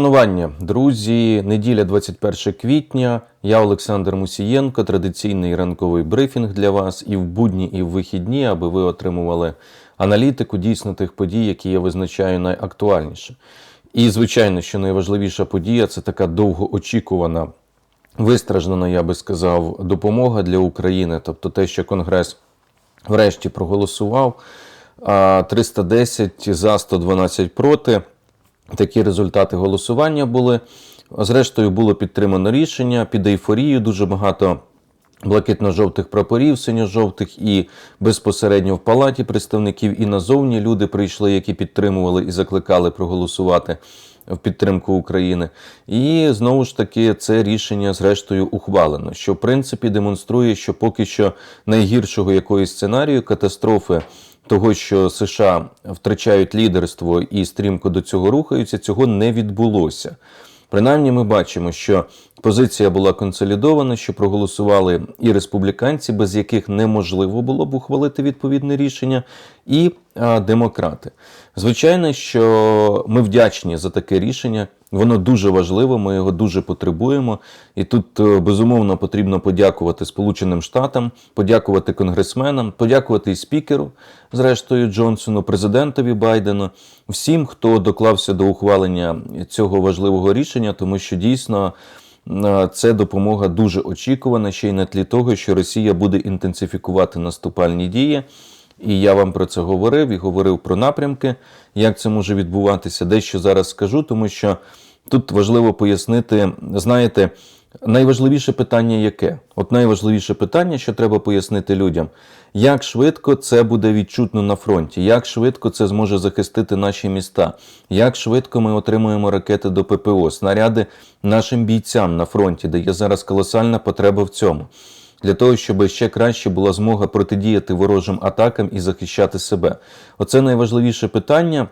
Шанування, друзі, неділя 21 квітня. Я Олександр Мусієнко. Традиційний ранковий брифінг для вас і в будні, і в вихідні, аби ви отримували аналітику дійсно тих подій, які я визначаю найактуальніше. І, звичайно, що найважливіша подія це така довгоочікувана, вистраждана, я би сказав, допомога для України, тобто те, що Конгрес врешті проголосував. 310 за 112 проти. Такі результати голосування були. Зрештою, було підтримано рішення під ейфорією. Дуже багато блакитно-жовтих прапорів, синьо-жовтих і безпосередньо в палаті представників і назовні люди прийшли, які підтримували і закликали проголосувати в підтримку України. І знову ж таки це рішення зрештою ухвалено, що в принципі демонструє, що поки що найгіршого якоїсь сценарію катастрофи того, що США втрачають лідерство і стрімко до цього рухаються, цього не відбулося. Принаймні, ми бачимо, що позиція була консолідована, що проголосували і республіканці, без яких неможливо було б ухвалити відповідне рішення, і демократи. Звичайно, що ми вдячні за таке рішення. Воно дуже важливо, ми його дуже потребуємо. І тут е, безумовно потрібно подякувати Сполученим Штатам, подякувати конгресменам, подякувати і спікеру, зрештою Джонсону, президентові Байдену, всім, хто доклався до ухвалення цього важливого рішення, тому що дійсно. е, Це допомога дуже очікувана ще й на тлі того, що Росія буде інтенсифікувати наступальні дії. І я вам про це говорив і говорив про напрямки, як це може відбуватися. Дещо зараз скажу, тому що тут важливо пояснити, знаєте, найважливіше питання яке? От найважливіше питання, що треба пояснити людям, як швидко це буде відчутно на фронті, як швидко це зможе захистити наші міста, як швидко ми отримуємо ракети до ППО, снаряди нашим бійцям на фронті, де є зараз колосальна потреба в цьому для того, щоб ще краще була змога протидіяти ворожим атакам і захищати себе. Оце найважливіше питання.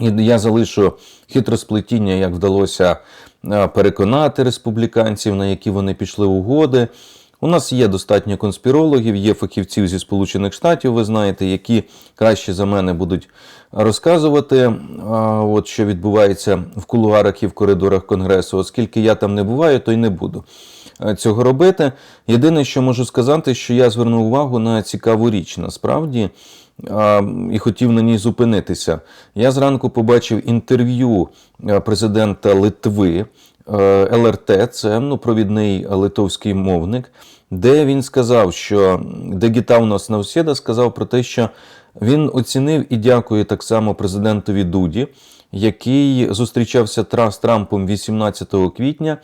І я залишу хитросплетіння, як вдалося е, переконати республіканців, на які вони пішли угоди. У нас є достатньо конспірологів, є фахівців зі Сполучених Штатів, ви знаєте, які краще за мене будуть розказувати, а, от що відбувається в кулуарах і в коридорах Конгресу. Оскільки я там не буваю, то й не буду е, цього робити. Єдине, що можу сказати, що я звернув увагу на цікаву річ. Насправді і хотів на ній зупинитися. Я зранку побачив інтерв'ю е, президента Литви. е, ЛРТ, це ну, провідний литовський мовник, де він сказав, що де Гітаунос Навсєда сказав про те, що він оцінив і дякує так само президентові Дуді, який зустрічався з Трампом 18 квітня.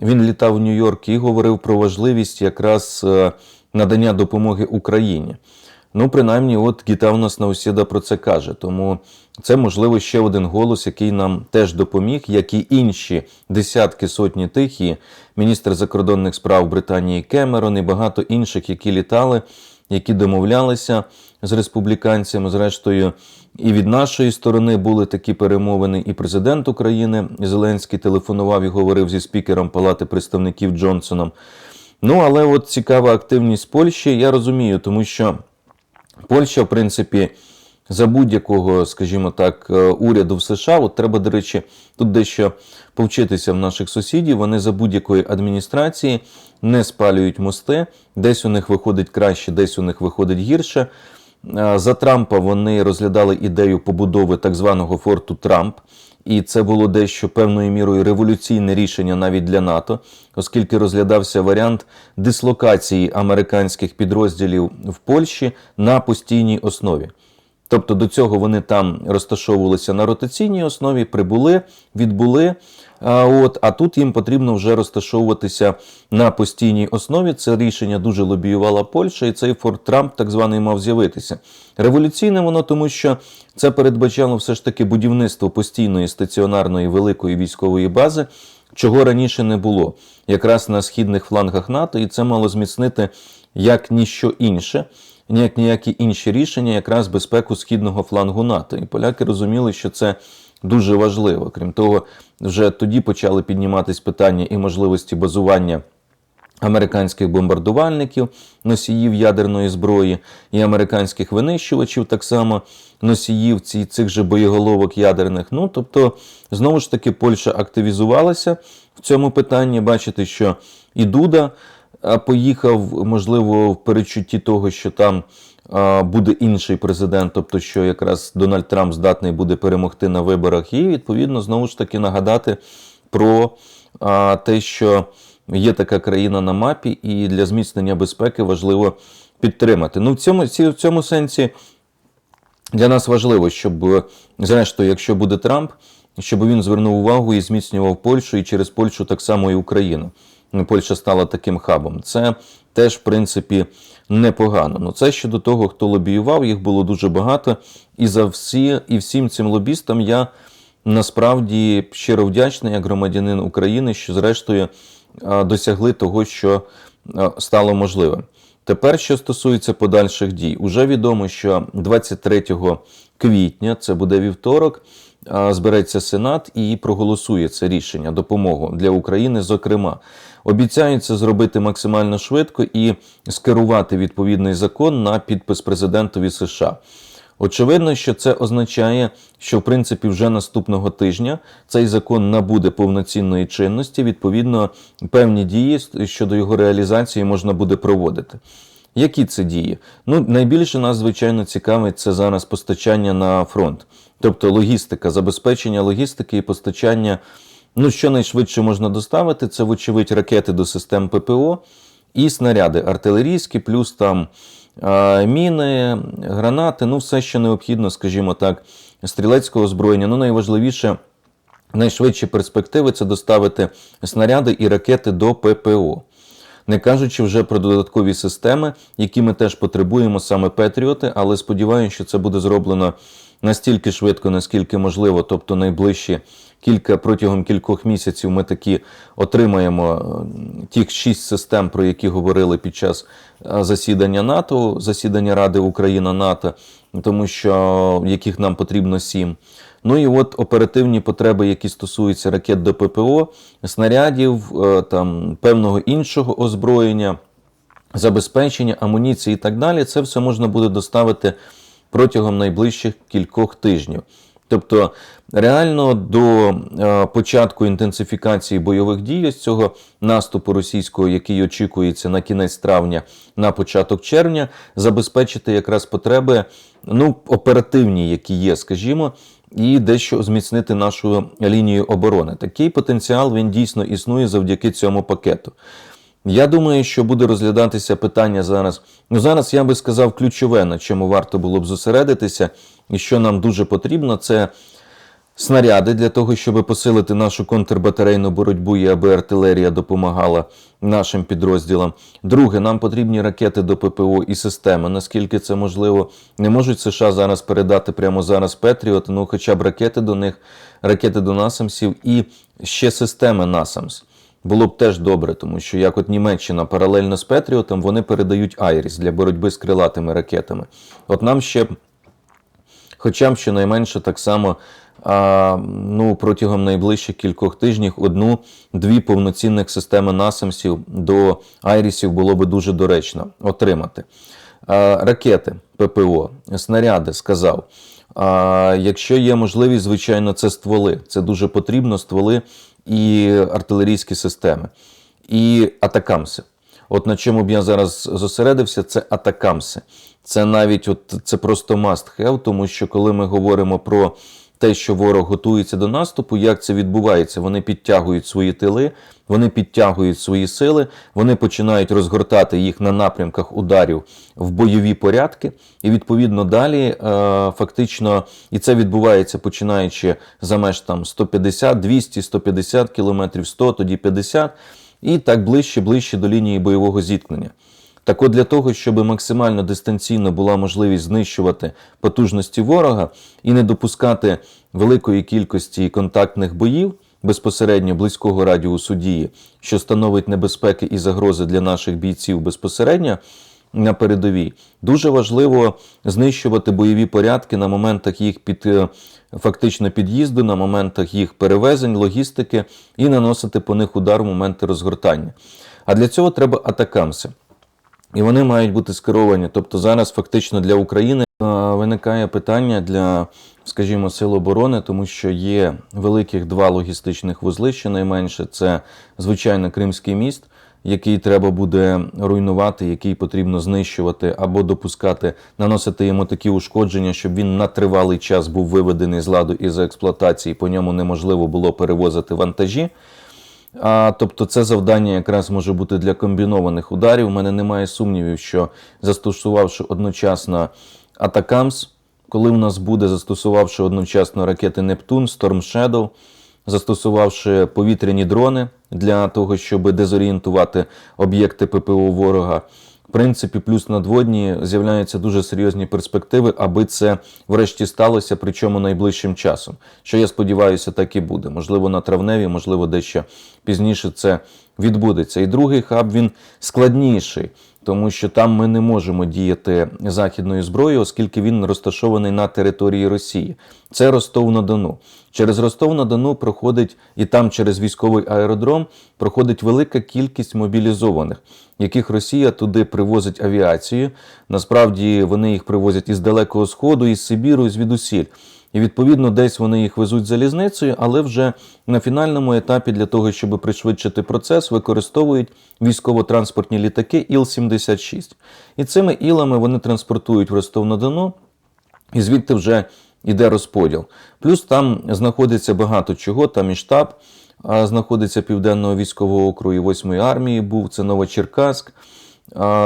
Він літав в Нью-Йорк і говорив про важливість якраз е, надання допомоги Україні. Ну, принаймні, от Гітаунас Наусіда про це каже. Тому це, можливо, ще один голос, який нам теж допоміг, як і інші десятки сотні тих, і міністр закордонних справ Британії Кемерон, і багато інших, які літали, які домовлялися з республіканцями. Зрештою, і від нашої сторони були такі перемовини. І президент України Зеленський телефонував і говорив зі спікером Палати представників Джонсоном. Ну, але от цікава активність Польщі, я розумію, тому що. Польща, в принципі, за будь-якого, скажімо так, е, уряду в США, от треба, до речі, тут дещо повчитися в наших сусідів. Вони за будь-якої адміністрації не спалюють мости, десь у них виходить краще, десь у них виходить гірше. Е, За Трампа вони розглядали ідею побудови так званого форту Трамп. І це було дещо певною мірою революційне рішення навіть для НАТО, оскільки розглядався варіант дислокації американських підрозділів в Польщі на постійній основі. Тобто до цього вони там розташовувалися на ротаційній основі, прибули, відбули. От, а тут їм потрібно вже розташовуватися на постійній основі. Це рішення дуже лобіювала Польща, і цей Форт Трамп так званий мав з'явитися. Революційне воно, тому що це передбачало все ж таки будівництво постійної стаціонарної великої військової бази, чого раніше не було, якраз на східних флангах НАТО, і це мало зміцнити як ніщо інше. Ніяк ніякі інші рішення, якраз безпеку східного флангу НАТО. І поляки розуміли, що це дуже важливо. Крім того, вже тоді почали підніматись питання і можливості базування американських бомбардувальників, носіїв ядерної зброї, і американських винищувачів, так само носіїв ці, цих же боєголовок ядерних. Ну, тобто, знову ж таки, Польща активізувалася в цьому питанні. Бачите, що і Дуда поїхав, можливо, в перечутті того, що там буде інший президент, тобто, що якраз Дональд Трамп здатний буде перемогти на виборах, і відповідно знову ж таки нагадати про те, що є така країна на мапі, і для зміцнення безпеки важливо підтримати. Ну, в цьому, в цьому сенсі для нас важливо, щоб, зрештою, якщо буде Трамп, щоб він звернув увагу і зміцнював Польщу, і через Польщу так само і Україну. Ну, Польща стала таким хабом. Це теж, в принципі, непогано. Ну, це щодо того, хто лобіював, їх було дуже багато. І за всі, і всім цим лобістам я насправді щиро вдячний як громадянин України, що зрештою досягли того, що стало можливим. Тепер, що стосується подальших дій, уже відомо, що 23 квітня, це буде вівторок, збереться Сенат і проголосує це рішення, допомогу для України. Зокрема, обіцяють це зробити максимально швидко і скерувати відповідний закон на підпис президентові США. Очевидно, що це означає, що в принципі вже наступного тижня цей закон набуде повноцінної чинності. Відповідно, певні дії щодо його реалізації можна буде проводити. Які це дії? Ну, найбільше нас, звичайно, цікавить це зараз постачання на фронт, тобто логістика, забезпечення логістики і постачання. Ну, що найшвидше можна доставити, це, вочевидь, ракети до систем ППО і снаряди артилерійські, плюс там міни, гранати, ну все, що необхідно, скажімо так, стрілецького озброєння. Ну, найважливіше, найшвидші перспективи це доставити снаряди і ракети до ППО. Не кажучи вже про додаткові системи, які ми теж потребуємо, саме Петріоти, але сподіваюся, що це буде зроблено настільки швидко, наскільки можливо, тобто найближчі кілька протягом кількох місяців ми такі отримаємо е, тих шість систем, про які говорили під час е, засідання НАТО, засідання Ради Україна НАТО, тому що яких нам потрібно сім. Ну і от оперативні потреби, які стосуються ракет до ППО, снарядів, е, там певного іншого озброєння, забезпечення, амуніції і так далі, це все можна буде доставити протягом найближчих кількох тижнів. Тобто, реально до е, початку інтенсифікації бойових дій з цього наступу російського, який очікується на кінець травня, на початок червня, забезпечити якраз потреби ну, оперативні, які є, скажімо, і дещо зміцнити нашу лінію оборони. Такий потенціал він дійсно існує завдяки цьому пакету. Я думаю, що буде розглядатися питання зараз. Ну зараз я би сказав ключове, на чому варто було б зосередитися, і що нам дуже потрібно, це снаряди для того, щоб посилити нашу контрбатарейну боротьбу і аби артилерія допомагала нашим підрозділам. Друге, нам потрібні ракети до ППО і системи. Наскільки це можливо, не можуть США зараз передати прямо зараз Петріот, ну хоча б ракети до них, ракети до Насамсів і ще системи Насамс. Було б теж добре, тому що як от Німеччина паралельно з Петріотом, вони передають Айріс для боротьби з крилатими ракетами. От нам ще, хоча б щонайменше так само а, ну, протягом найближчих кількох тижнів одну-дві повноцінних системи насамсів до Айрісів було би дуже доречно отримати. А, ракети ППО, снаряди сказав. А, якщо є можливість, звичайно, це стволи. Це дуже потрібно стволи і артилерійські системи, і атакамси. От на чому б я зараз зосередився, це атакамси. Це навіть от це просто must have, тому що коли ми говоримо про те, що ворог готується до наступу, як це відбувається? Вони підтягують свої тили, вони підтягують свої сили, вони починають розгортати їх на напрямках ударів в бойові порядки, і відповідно далі е, фактично, і це відбувається починаючи за меж там 150, 200, 150 кілометрів, 100, тоді 50, і так ближче, ближче до лінії бойового зіткнення. Так от для того, щоб максимально дистанційно була можливість знищувати потужності ворога і не допускати великої кількості контактних боїв безпосередньо близького радіусу дії, що становить небезпеки і загрози для наших бійців безпосередньо на передовій, дуже важливо знищувати бойові порядки на моментах їх під е, фактично під'їзду, на моментах їх перевезень, логістики і наносити по них удар в моменти розгортання. А для цього треба атакамси. І вони мають бути скеровані. Тобто зараз фактично для України е, виникає питання для, скажімо, сил оборони, тому що є великих два логістичних вузли, щонайменше це звичайно Кримський міст, який треба буде руйнувати, який потрібно знищувати або допускати, наносити йому такі ушкодження, щоб він на тривалий час був виведений з ладу і з експлуатації, по ньому неможливо було перевозити вантажі. А, тобто це завдання якраз може бути для комбінованих ударів. У мене немає сумнівів, що застосувавши одночасно Атакамс, коли у нас буде застосувавши одночасно ракети Нептун, Storm Shadow, застосувавши повітряні дрони для того, щоб дезорієнтувати об'єкти ППО ворога. Принципі, плюс надводні з'являються дуже серйозні перспективи, аби це врешті сталося, причому найближчим часом. Що я сподіваюся, так і буде. Можливо, на травневі, можливо, дещо пізніше це відбудеться. І другий хаб він складніший, тому що там ми не можемо діяти західною зброєю, оскільки він розташований на території Росії. Це Ростов-на-Дону. Через Ростов-на-Дону проходить і там через військовий аеродром проходить велика кількість мобілізованих, яких Росія туди привозить авіацію. Насправді вони їх привозять із Далекого Сходу, із Сибіру, звідусіль. І відповідно десь вони їх везуть залізницею, але вже на фінальному етапі для того, щоб пришвидшити процес, використовують військово-транспортні літаки Іл-76. І цими ілами вони транспортують в Ростов-на-Дону, і звідти вже йде розподіл. Плюс там знаходиться багато чого, там і штаб знаходиться Південного військового округу і 8-ї армії був, це Новочеркаськ,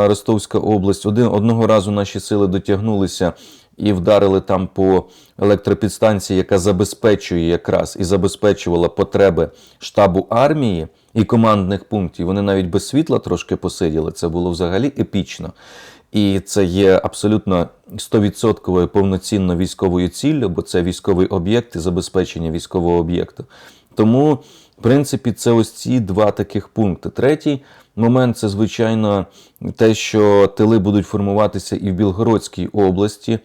Ростовська область. Один, одного разу наші сили дотягнулися і вдарили там по електропідстанції, яка забезпечує якраз і забезпечувала потреби штабу армії і командних пунктів. Вони навіть без світла трошки посиділи. Це було взагалі епічно. І це є абсолютно 100% повноцінно військовою ціллю, бо це військовий об'єкт і забезпечення військового об'єкту. Тому, в принципі, це ось ці два таких пункти. Третій момент це, звичайно, те, що тили будуть формуватися і в Білгородській області.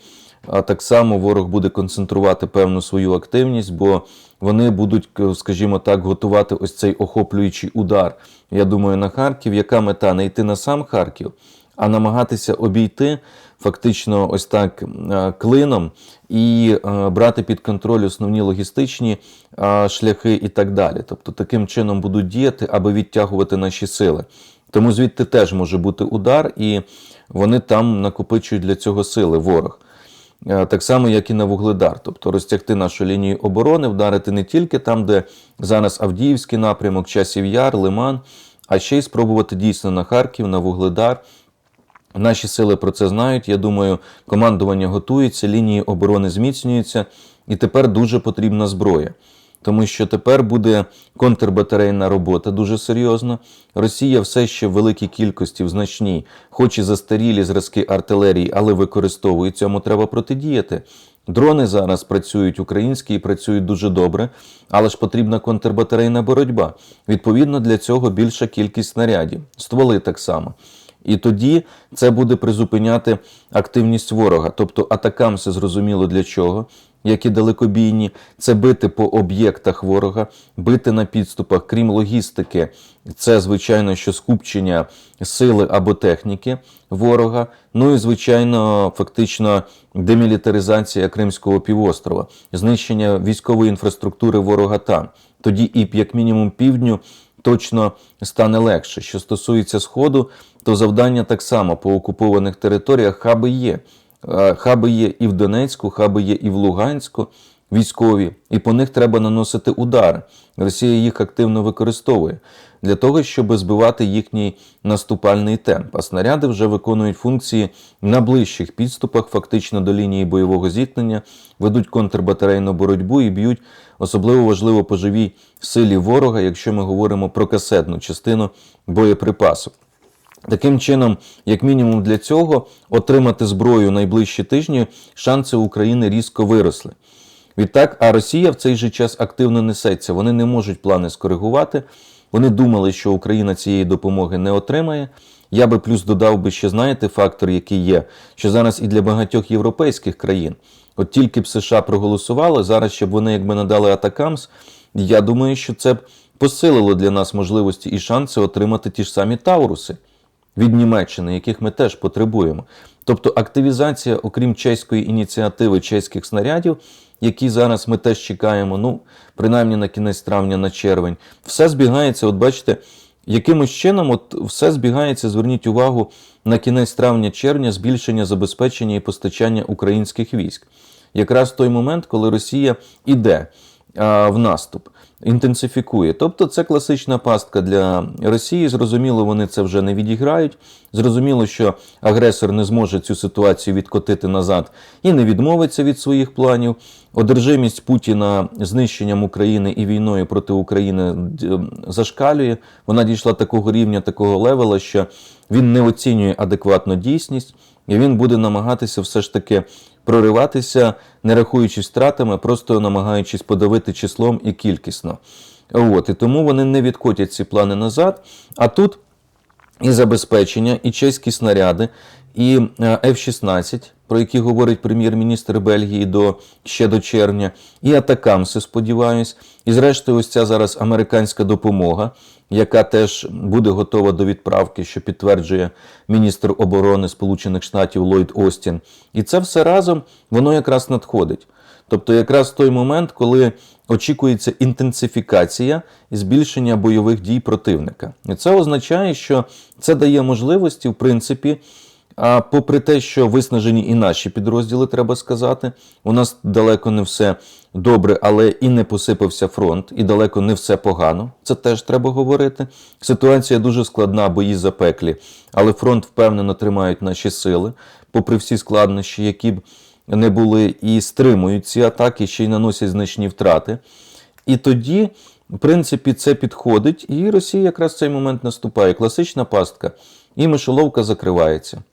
А так само ворог буде концентрувати певну свою активність, бо вони будуть, скажімо так, готувати ось цей охоплюючий удар. Я думаю, на Харків. Яка мета? Не йти на сам Харків, а намагатися обійти фактично ось так е, клином і е, брати під контроль основні логістичні е, шляхи і так далі. Тобто таким чином будуть діяти, аби відтягувати наші сили. Тому звідти теж може бути удар, і вони там накопичують для цього сили ворог. Так само, як і на Вугледар, тобто розтягти нашу лінію оборони, вдарити не тільки там, де зараз Авдіївський напрямок, Часів Яр, Лиман, а ще й спробувати дійсно на Харків, на Вугледар. Наші сили про це знають. Я думаю, командування готується, лінії оборони зміцнюються, і тепер дуже потрібна зброя. Тому що тепер буде контрбатарейна робота дуже серйозна. Росія все ще в великій кількості, в значній, хоч і застарілі зразки артилерії, але використовує цьому треба протидіяти. Дрони зараз працюють українські і працюють дуже добре, але ж потрібна контрбатарейна боротьба. Відповідно, для цього більша кількість снарядів, стволи так само. І тоді це буде призупиняти активність ворога. Тобто атакамси зрозуміло для чого, які далекобійні, це бити по об'єктах ворога, бити на підступах, крім логістики, це звичайно, що скупчення сили або техніки ворога. Ну і звичайно, фактично демілітаризація Кримського півострова, знищення військової інфраструктури ворога там. Тоді і як мінімум півдню точно стане легше. Що стосується Сходу, то завдання так само по окупованих територіях хаби є. Е, хаби є і в Донецьку, хаби є і в Луганську військові, і по них треба наносити удари. Росія їх активно використовує для того, щоб збивати їхній наступальний темп. А снаряди вже виконують функції на ближчих підступах, фактично до лінії бойового зіткнення, ведуть контрбатарейну боротьбу і б'ють особливо важливо по живій силі ворога, якщо ми говоримо про касетну частину боєприпасу. Таким чином, як мінімум для цього, отримати зброю найближчі тижні шанси України різко виросли. Відтак, а Росія в цей же час активно несеться. Вони не можуть плани скоригувати. Вони думали, що Україна цієї допомоги не отримає. Я би плюс додав би ще, знаєте, фактор, який є, що зараз і для багатьох європейських країн, от тільки б США проголосували, зараз щоб вони якби надали Атакамс, я думаю, що це б посилило для нас можливості і шанси отримати ті ж самі Тауруси від Німеччини, яких ми теж потребуємо. Тобто активізація, окрім чеської ініціативи чеських снарядів, які зараз ми теж чекаємо, ну, принаймні на кінець травня, на червень, все збігається, от бачите, якимось чином, от все збігається, зверніть увагу на кінець травня-червня збільшення забезпечення і постачання українських військ. Якраз той момент, коли Росія іде а, в наступ, інтенсифікує. Тобто це класична пастка для Росії. Зрозуміло, вони це вже не відіграють. Зрозуміло, що агресор не зможе цю ситуацію відкотити назад і не відмовиться від своїх планів. Одержимість Путіна знищенням України і війною проти України зашкалює. Вона дійшла такого рівня, такого левела, що він не оцінює адекватно дійсність, і він буде намагатися все ж таки прориватися, не рахуючись втратами, просто намагаючись подавити числом і кількісно. От, і тому вони не відкотять ці плани назад. А тут і забезпечення, і чеські снаряди, і е, F-16, про які говорить прем'єр-міністр Бельгії до, ще до червня, і Атакамси, сподіваюсь. І зрештою, ось ця зараз американська допомога, яка теж буде готова до відправки, що підтверджує міністр оборони Сполучених Штатів Ллойд Остін. І це все разом воно якраз надходить. Тобто, якраз той момент, коли очікується інтенсифікація і збільшення бойових дій противника. І це означає, що це дає можливості, в принципі, а попри те, що виснажені і наші підрозділи, треба сказати, у нас далеко не все добре, але і не посипався фронт, і далеко не все погано. Це теж треба говорити. Ситуація дуже складна, бої запеклі, але фронт впевнено тримають наші сили, попри всі складнощі, які б не були і стримують ці атаки, ще й наносять значні втрати. І тоді, в принципі, це підходить, і Росія якраз в цей момент наступає. Класична пастка, і мишоловка закривається.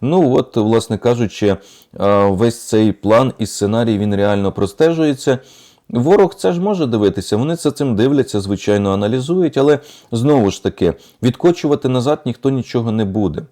Ну от, власне кажучи, е, весь цей план і сценарій він реально простежується. Ворог це ж може дивитися, вони це цим дивляться, звичайно, аналізують, але знову ж таки, відкочувати назад ніхто нічого не буде.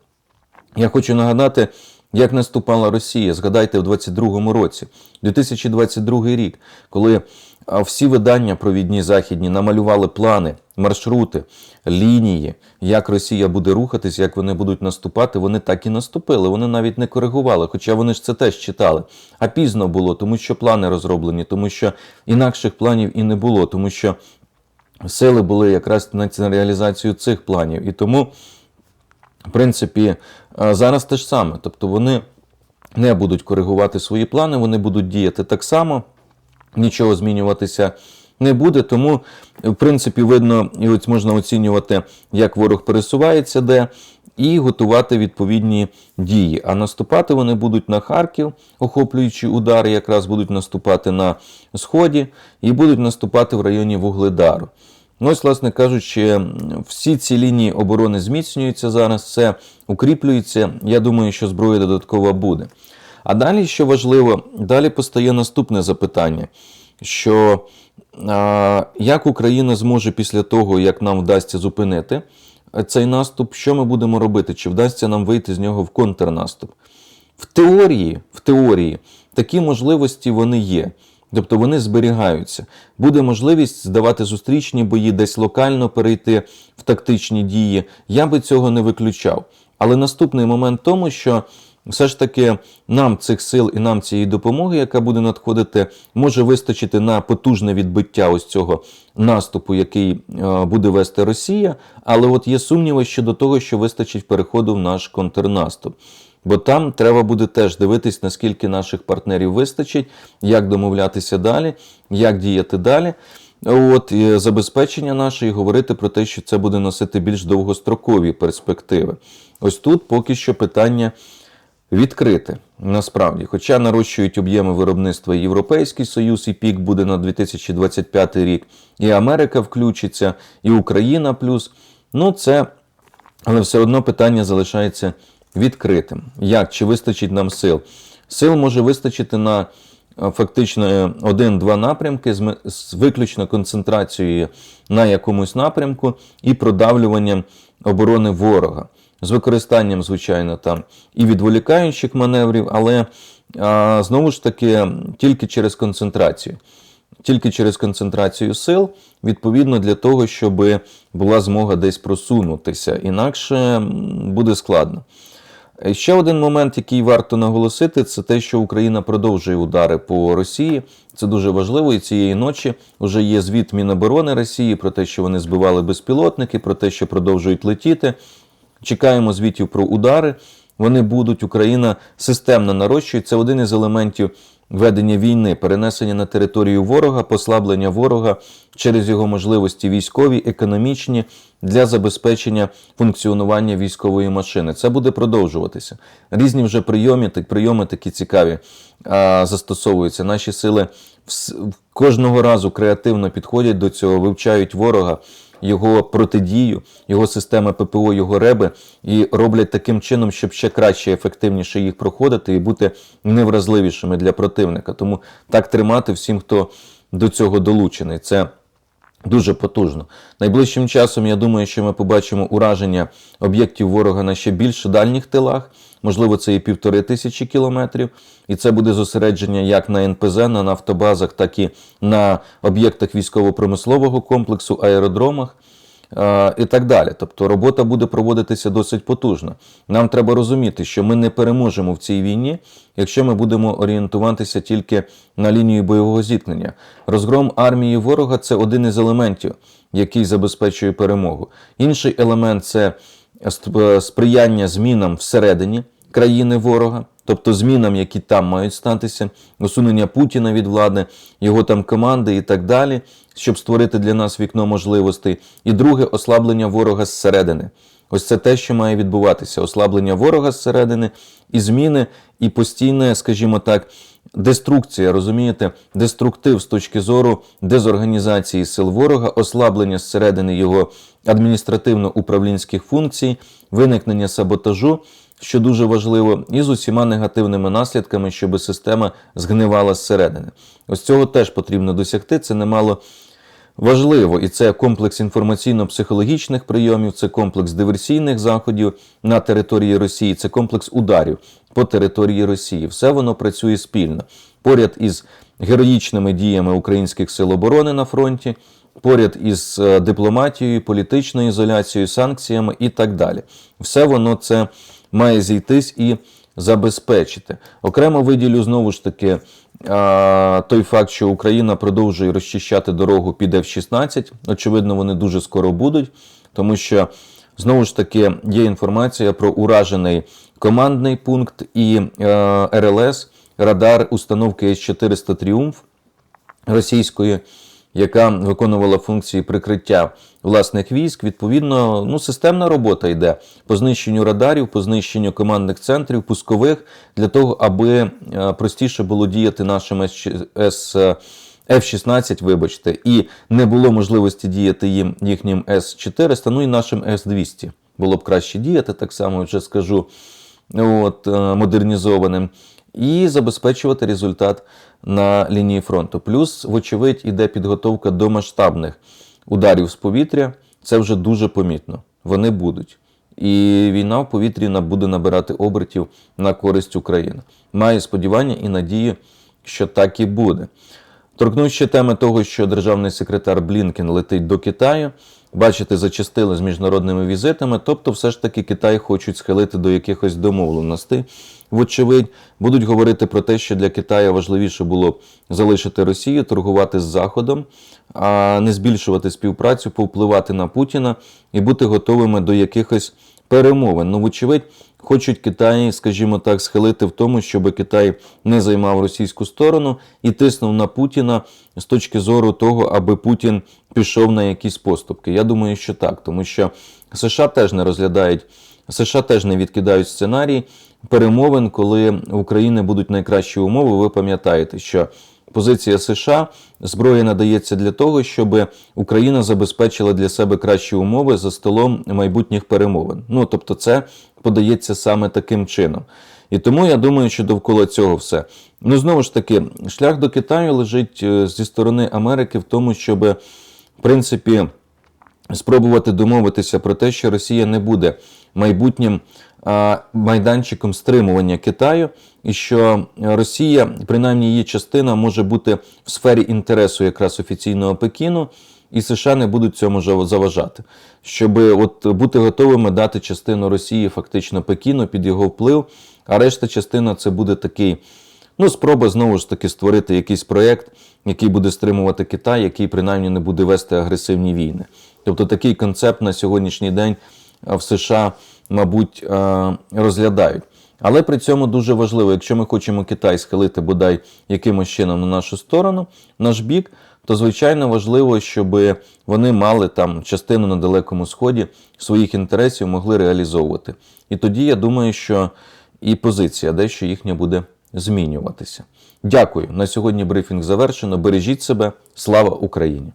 Я хочу нагадати, як наступала Росія. Згадайте, в 22-му році, 2022 рік, коли всі видання провідні західні намалювали плани, маршрути, лінії, як Росія буде рухатись, як вони будуть наступати, вони так і наступили. Вони навіть не коригували, хоча вони ж це теж читали. А пізно було, тому що плани розроблені, тому що інакших планів і не було, тому що сили були якраз на реалізацію цих планів. І тому в принципі, зараз те ж саме. Тобто вони не будуть коригувати свої плани, вони будуть діяти так само, нічого змінюватися не буде. Тому, в принципі, видно, і ось можна оцінювати, як ворог пересувається, де, і готувати відповідні дії. А наступати вони будуть на Харків, охоплюючи удари, якраз будуть наступати на Сході і будуть наступати в районі Вугледару. Ну, ось, власне кажучи, всі ці лінії оборони зміцнюються зараз, все укріплюється. Я думаю, що зброя додаткова буде. А далі, що важливо, далі постає наступне запитання: що а, як Україна зможе після того, як нам вдасться зупинити цей наступ, що ми будемо робити? Чи вдасться нам вийти з нього в контрнаступ? В теорії, в теорії такі можливості вони є. Тобто вони зберігаються. Буде можливість здавати зустрічні бої, десь локально перейти в тактичні дії. Я би цього не виключав. Але наступний момент в тому, що все ж таки нам цих сил і нам цієї допомоги, яка буде надходити, може вистачити на потужне відбиття ось цього наступу, який е, буде вести Росія. Але от є сумніви щодо того, що вистачить переходу в наш контрнаступ. Бо там треба буде теж дивитись, наскільки наших партнерів вистачить, як домовлятися далі, як діяти далі. От і забезпечення наше і говорити про те, що це буде носити більш довгострокові перспективи. Ось тут поки що питання відкрите. Насправді, хоча нарощують об'єми виробництва Європейський Союз, і пік буде на 2025 рік, і Америка включиться, і Україна плюс. Ну, це, але все одно питання залишається відкритим. Як? Чи вистачить нам сил? Сил може вистачити на е, фактично е, один-два напрямки з виключно концентрацією на якомусь напрямку і продавлюванням оборони ворога. З використанням, звичайно, там і відволікаючих маневрів, але а, знову ж таки тільки через концентрацію. тільки через концентрацію сил, відповідно для того, щоб була змога десь просунутися. Інакше буде складно. Е, Ще один момент, який варто наголосити, це те, що Україна продовжує удари по Росії. Це дуже важливо. І цієї ночі вже є звіт Міноборони Росії про те, що вони збивали безпілотники, про те, що продовжують летіти. Чекаємо звітів про удари. Вони будуть. Україна системно нарощує. Це один із елементів ведення війни, перенесення на територію ворога, послаблення ворога через його можливості військові, економічні для забезпечення функціонування військової машини. Це буде продовжуватися. Різні вже прийоми, так- прийоми такі цікаві застосовуються. Наші сили кожного разу креативно підходять до цього, вивчають ворога його протидію, його системи ППО, його реби і роблять таким чином, щоб ще краще, ефективніше їх проходити і бути невразливішими для противника. Тому так тримати всім, хто до цього долучений. Це Дуже потужно. Найближчим часом я думаю, що ми побачимо ураження об'єктів ворога на ще більш дальніх тилах. Можливо, це і півтори тисячі кілометрів. І це буде зосередження як на НПЗ, на нафтобазах, так і на об'єктах військово-промислового комплексу, аеродромах і так далі. Тобто робота буде проводитися досить потужно. Нам треба розуміти, що ми не переможемо в цій війні, якщо ми будемо орієнтуватися тільки на лінію бойового зіткнення. Розгром армії ворога це один із елементів, який забезпечує перемогу. Інший елемент це сп- сприяння змінам всередині країни ворога. Тобто змінам, які там мають статися, усунення Путіна від влади, його там команди і так далі, щоб створити для нас вікно можливостей. І друге ослаблення ворога зсередини. Ось це те, що має відбуватися: ослаблення ворога зсередини, і зміни, і постійне, скажімо так, деструкція, розумієте, деструктив з точки зору дезорганізації сил ворога, ослаблення зсередини його адміністративно-управлінських функцій, виникнення саботажу, що дуже важливо, і з усіма негативними наслідками, щоб система згнивала зсередини. Ось цього теж потрібно досягти. Це немало важливо, і це комплекс інформаційно-психологічних прийомів, це комплекс диверсійних заходів на території Росії, це комплекс ударів по території Росії. Все воно працює спільно поряд із героїчними діями українських сил оборони на фронті. Поряд із е, дипломатією, політичною ізоляцією, санкціями і так далі. Все воно це має зійтись і забезпечити. Окремо виділю знову ж таки той факт, що Україна продовжує розчищати дорогу під F-16. Очевидно, вони дуже скоро будуть, тому що знову ж таки є інформація про уражений командний пункт і е, РЛС, радар установки С-400 Тріумф російської, яка виконувала функції прикриття власних військ. Відповідно, ну, системна робота йде по знищенню радарів, по знищенню командних центрів, пускових, для того, аби е, простіше було діяти нашим С. F-16, вибачте, і не було можливості діяти їм їхнім С-400, ну і нашим С-200. Було б краще діяти, так само вже скажу, от, е, модернізованим, і забезпечувати результат на лінії фронту. Плюс, вочевидь, іде підготовка до масштабних ударів з повітря. Це вже дуже помітно. Вони будуть. І війна в повітрі буде набирати обертів на користь України. Маю сподівання і надію, що так і буде. Торкнусь ще теми того, що державний секретар Блінкен летить до Китаю. Бачите, зачастили з міжнародними візитами, тобто, все ж таки Китай хочуть схилити до якихось домовленостей. Вочевидь, будуть говорити про те, що для Китаю важливіше було б залишити Росію, торгувати з Заходом, а не збільшувати співпрацю, повпливати на Путіна і бути готовими до якихось перемовин. Ну, вочевидь, хочуть Китай, скажімо так, схилити в тому, щоб Китай не займав російську сторону і тиснув на Путіна з точки зору того, аби Путін пішов на якісь поступки. Я думаю, що так, тому що США теж не розглядають, США теж не відкидають сценарій перемовин, коли в України будуть найкращі умови. Ви пам'ятаєте, що позиція США зброя надається для того, щоб Україна забезпечила для себе кращі умови за столом майбутніх перемовин. Ну тобто, це подається саме таким чином. І тому я думаю, що довкола цього все. Ну знову ж таки, шлях до Китаю лежить е, зі сторони Америки в тому, щоб в принципі спробувати домовитися про те, що Росія не буде майбутнім майданчиком стримування Китаю і що Росія, принаймні її частина, може бути в сфері інтересу якраз офіційного Пекіну, і США не будуть цьому заважати. Щоб от бути готовими дати частину Росії фактично Пекіну під його вплив, а решта частина це буде такий. Ну, спроба знову ж таки створити якийсь проєкт, який буде стримувати Китай, який принаймні не буде вести агресивні війни. Тобто такий концепт на сьогоднішній день в США, мабуть, розглядають. Але при цьому дуже важливо, якщо ми хочемо Китай схилити бодай якимось чином на нашу сторону, наш бік, то звичайно важливо, щоб вони мали там частину на Далекому Сході своїх інтересів могли реалізовувати. І тоді я думаю, що і позиція дещо їхня буде змінюватися. Дякую. На сьогодні брифінг завершено. Бережіть себе. Слава Україні!